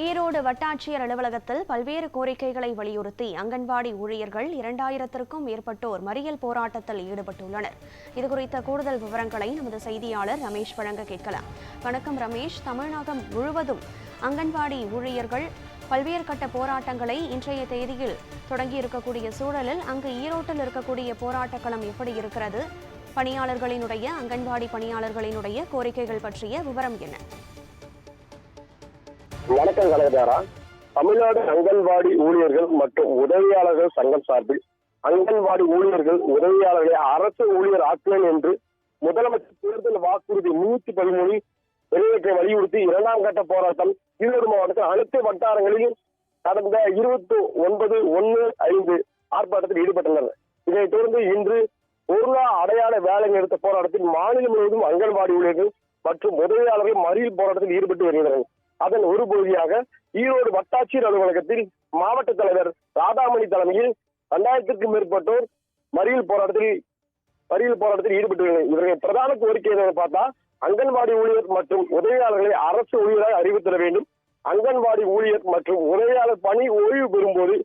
ஈரோடு வட்டாட்சியர் அலுவலகத்தில் பல்வேறு கோரிக்கைகளை வலியுறுத்தி அங்கன்வாடி ஊழியர்கள் இரண்டாயிரத்திற்கும் மேற்பட்டோர் மறியல் போராட்டத்தில் ஈடுபட்டுள்ளனர். இதுகுறித்த கூடுதல் விவரங்களை நமது செய்தியாளர் ரமேஷ் வழங்க கேட்கலாம். வணக்கம் ரமேஷ். தமிழகம் முழுவதும் அங்கன்வாடி ஊழியர்கள் பல்வேறு கட்ட போராட்டங்களை இன்றைய தேதியில் தொடங்கி இருக்கக்கூடிய சூழலில் அங்கு ஈரோட்டில் இருக்கக்கூடிய போராட்ட களம் எப்படி இருக்கிறது? பணியாளர்களினுடைய அங்கன்வாடி பணியாளர்களினுடைய கோரிக்கைகள் பற்றிய விவரம் என்ன? வணக்கம் கலைஞரா. தமிழ்நாடு அங்கன்வாடி ஊழியர்கள் மற்றும் உதவியாளர்கள் சங்கம் சார்பில் அங்கன்வாடி ஊழியர்கள் உதவியாளர்களை அரசு ஊழியர் ஆக்குவேன் என்று முதலமைச்சர் தேர்தல் வாக்குறுதி நூத்தி பதிமூணு நிறைவேற்ற வலியுறுத்தி இரண்டாம் கட்ட போராட்டம் ஈரோடு மாவட்டத்தில் அனைத்து வட்டாரங்களிலும் கடந்த இருபத்தி ஒன்பது ஒன்னு ஐந்து ஆர்ப்பாட்டத்தில் ஈடுபட்டனர். இதைத் தொடர்ந்து இன்று பொருளா அடையாள வேலை நிறுத்த போராட்டத்தில் மாநிலம் முழுவதும் அங்கன்வாடி ஊழியர்கள் மற்றும் உதவியாளர்கள் மறியல் போராட்டத்தில் ஈடுபட்டு வருகின்றனர் அதன் ஒரு பகுதியாக ஈரோடு வட்டாட்சியர் அலுவலகத்தில் மாவட்ட தலைவர் ராதாமணி தலைமையில் இரண்டாயிரத்திற்கும் மேற்பட்டோர் மறியல் போராட்டத்தில் மறியல் போராட்டத்தில் ஈடுபட்டுள்ளனர். இவர்கள் பிரதான கோரிக்கை என்னன்னு பார்த்தா அங்கன்வாடி ஊழியர் மற்றும் உதவியாளர்களை அரசு ஊழியராக அறிவித்தர வேண்டும். அங்கன்வாடி ஊழியர் மற்றும் உதவியாளர் பணி ஓய்வு பெறும்போது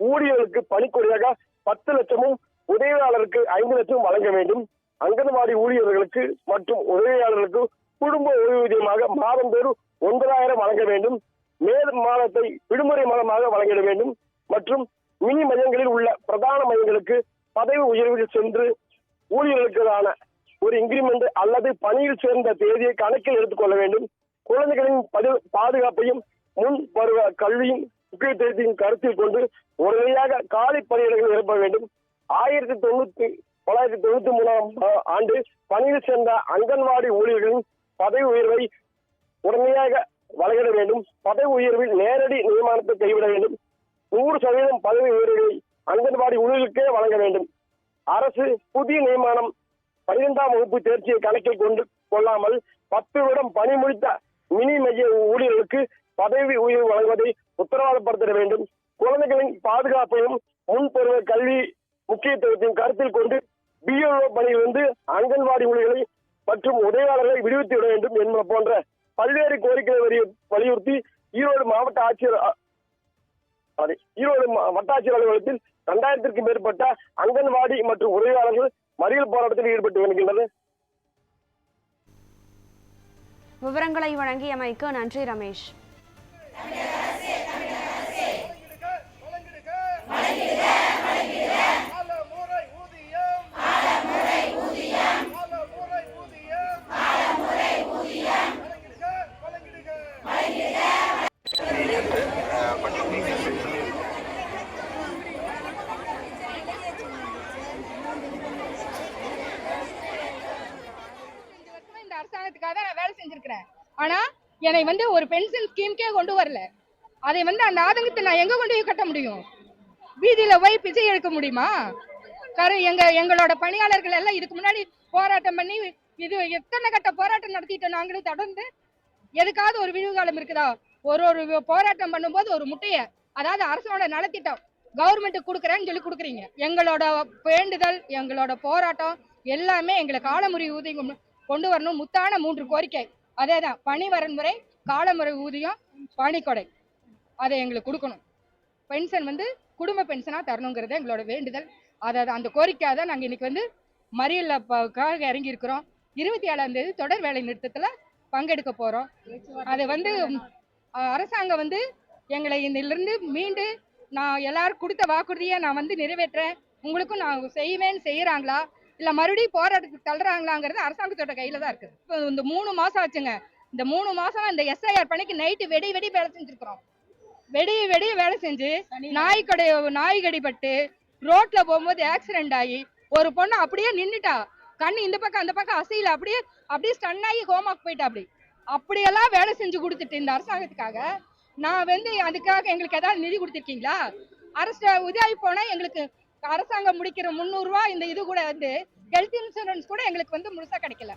ஊழியர்களுக்கு பணிக்குறையாக பத்து லட்சமும் உதவியாளருக்கு ஐந்து லட்சமும் வழங்க வேண்டும். அங்கன்வாடி ஊழியர்களுக்கு மற்றும் உதவியாளர்களுக்கு குடும்ப ஓய்வூதியமாக மாதந்தோறும் ஒன்பதாயிரம் வழங்க வேண்டும். மேலும் மாதத்தை விடுமுறை மாதமாக வழங்கிட வேண்டும். மற்றும் மினி மையங்களில் உள்ள பிரதான மையங்களுக்கு பதவி உயர்வில் சென்று ஊழியர்களுக்கான ஒரு இன்கிரிமெண்ட் அல்லது பணியில் சேர்ந்த தேதியை கணக்கில் எடுத்துக்கொள்ள வேண்டும். குழந்தைகளின் பது- பாதுகாப்பையும் முன் பருவ கல்வியின் முக்கியத்துவத்தையும் கருத்தில் கொண்டு உடனடியாக காலை பணியிடங்கள் நிரப்ப வேண்டும். ஆயிரத்தி தொண்ணூத்தி தொள்ளாயிரத்தி தொண்ணூத்தி மூணாம் ஆண்டு பணியில் சேர்ந்த அங்கன்வாடி ஊழியர்களின் பதவி உயர்வை உடனடியாக வழங்கிட வேண்டும். பதவி உயர்வில் நேரடி நியமனத்தை கைவிட வேண்டும். நூறு சதவீதம் பதவி உயர்வுகளை அங்கன்வாடி ஊழலுக்கே வழங்க வேண்டும். அரசு புதிய நியமனம் பனிரெண்டாம் வகுப்பு தேர்ச்சியை கணக்கில் கொண்டு கொள்ளாமல் பத்து வருடம் பணி முடித்த மினி மைய ஊழியர்களுக்கு பதவி உயர்வு வழங்குவதை உத்தரவாதப்படுத்த வேண்டும். குழந்தைகளின் பாதுகாப்பையும் முன்பருவ கல்வி முக்கியத்துவத்தையும் கருத்தில் கொண்டு பிஎல்ஓ பணியிலிருந்து அங்கன்வாடி ஊழியர்களை மற்றும் உதவியாளர்களை விடுவித்து விட வேண்டும் என்பது போன்ற பல்வேறு கோரிக்கைகளை வலியுறுத்தி ஈரோடு மாவட்ட ஆட்சியர் ஈரோடு மா- வட்டாட்சியர் அலுவலகத்தில் இரண்டாயிரத்திற்கும் மேற்பட்ட அங்கன்வாடி மற்றும் உதவியாளர்கள் மறியல் போராட்டத்தில் ஈடுபட்டு வருகின்றனர். விவரங்களை வழங்கியமைக்கு நன்றி ரமேஷ் பலமுறை ஊதியம் பலமுறை ஊதியம் பலமுறை ஊதியம் வழங்கிடுக வழங்கிடுக அஞ்சு வருஷமா இந்த அரசாங்கத்துக்காக தான் இருக்கிறேன் ஆனா என்னை வந்து ஒரு பென்ஷன் ஸ்கீம்க்கே கொண்டு வரல. அதை வந்து அந்த ஆதங்கத்தை நான் எங்க கொண்டு போய் கட்ட முடியும்? வீதியில போய் பிச்சை எடுக்க முடியுமா? கரு எங்க எங்களோட பணியாளர்கள் எல்லாம் இதுக்கு முன்னாடி போராட்டம் பண்ணி இது எத்தனை கட்ட போராட்டம் நடத்திட்டோம் நாங்களும் தொடர்ந்து? எதுக்காவது ஒரு விழிவு காலம் இருக்குதா? ஒரு ஒரு போராட்டம் பண்ணும்போது ஒரு முட்டைய அதாவது அரசோட நலத்திட்டம் கவர்மெண்ட் கொடுக்குறேன்னு சொல்லி கொடுக்குறீங்க. எங்களோட வேண்டுதல் எங்களோட போராட்டம் எல்லாமே எங்களுக்கு காலமுறை ஊதியம் கொண்டு வரணும். முத்தான மூன்று கோரிக்கை. அதே தான் பணி வரன்முறை காலமுறை ஊதியம் பணிக்கொடை. அதை எங்களுக்கு கொடுக்கணும். பென்ஷன் வந்து குடும்ப பென்ஷனாக தரணுங்கிறது எங்களோட வேண்டுதல். அதை அந்த கோரிக்கையாக தான் நாங்கள் இன்னைக்கு வந்து மறியலுக்காக இறங்கி இருக்கிறோம் இருபத்தி ஏழாம் தேதி தொடர் வேலை நிறுத்தத்தில் பங்கெடுக்க போகிறோம் அது வந்து அரசாங்கம் வந்து எங்களை இதிலிருந்து மீண்டு நான் எல்லாரும் கொடுத்த வாக்குறுதியை நான் வந்து நிறைவேற்றேன் உங்களுக்கும் நான் செய்வேன் செய்கிறாங்களா இல்ல மறுபடியும் போராட்டத்துக்கு தள்ளுறாங்களாங்கிறது அரசாங்கத்தோட கையில தான் இருக்குது. இப்போ இந்த மூணு மாசம் ஆச்சுங்க. இந்த மூணு மாசம் இந்த எஸ்ஐஆர் பணிக்கு நைட்டு வெடி வெடி வேலை செஞ்சிருக்கிறோம். வெடி வெடி வேலை செஞ்சு நாய்க்கடை நாய்கடி பட்டு ரோட்ல போகும்போது ஆக்சிடென்ட் ஆகி ஒரு பொண்ணு அப்படியே நின்னுட்டா. கண்ணு இந்த பக்கம் அந்த பக்கம் அசையில. அப்படியே அப்படியே ஸ்டன் ஆகி ஹோமாக்கு போயிட்டா அப்படி. அப்படியெல்லாம் வேலை செஞ்சு கொடுத்துட்டு இந்த அரசாங்கத்துக்காக நான் வந்து அதுக்காக எங்களுக்கு ஏதாவது நிதி கொடுத்துருக்கீங்களா? அரசு உதவி போனா எங்களுக்கு அரசாங்கம் முடிக்கிற முந்நூறு ரூபாய் இந்த இது கூட வந்து ஹெல்த் இன்சூரன்ஸ் கூட எங்களுக்கு வந்து முழுசா கிடைக்கல.